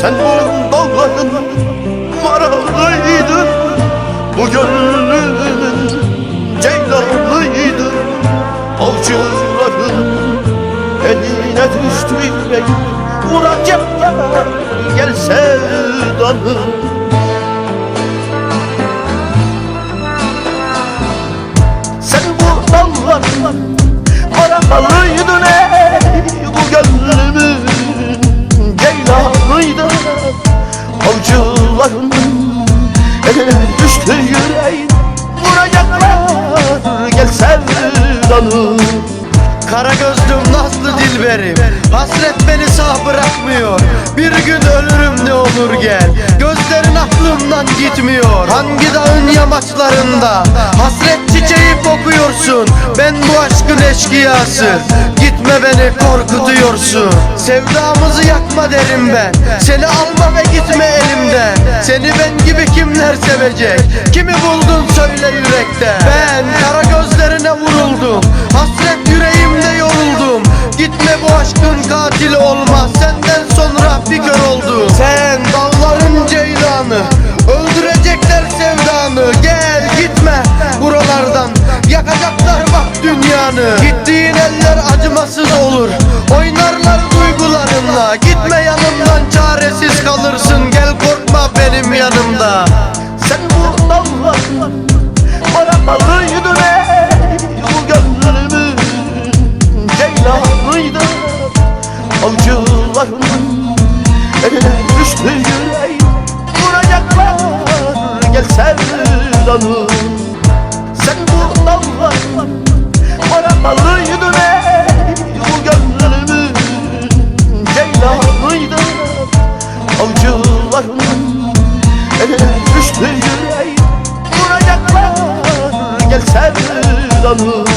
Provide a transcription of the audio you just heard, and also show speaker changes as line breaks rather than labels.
Sen bu dağların maralıydı Bu gönlümün ceylanıydı. Avcıların eline düştü yürek Vuracaklar gel sevdanı. Sen bu dalların maralalıydın ey Bu gönlümün düştü yüreğin Vuracaklar gel sevdanı
Kara gözlüm Nazlı Dilberim Hasret beni sağ bırakmıyor. Bir gün ölürüm ne olur gel Gözlerin aklımdan gitmiyor. Hangi dağın yamaçlarında Hasret çiçeği kokuyorsun? Ben bu aşkın eşkıyası Gitme beni korkutuyorsun. Sevdamızı yakma derim ben Seni alma ve gitme elimden. Seni kimler sevecek? Kimi buldun söyle yürekte. Ben kara gözlerine vuruldum. Hasret yüreğimde yoruldum. Gitme bu aşkın katili olmaz. Senden sonra bir kör oldum. Sen dağların ceylanı Öldürecekler sevdanı. Gel gitme buralardan. Yakacaklar bak dünyanı. Gittiğin eller
yüreğim Vuracaklar gel sevdanı Sen bu dalların maralalıydın ey Bu gönlümün ceylanıydı Avcıların eline düştü yüreğim Vuracaklar gel sevdanı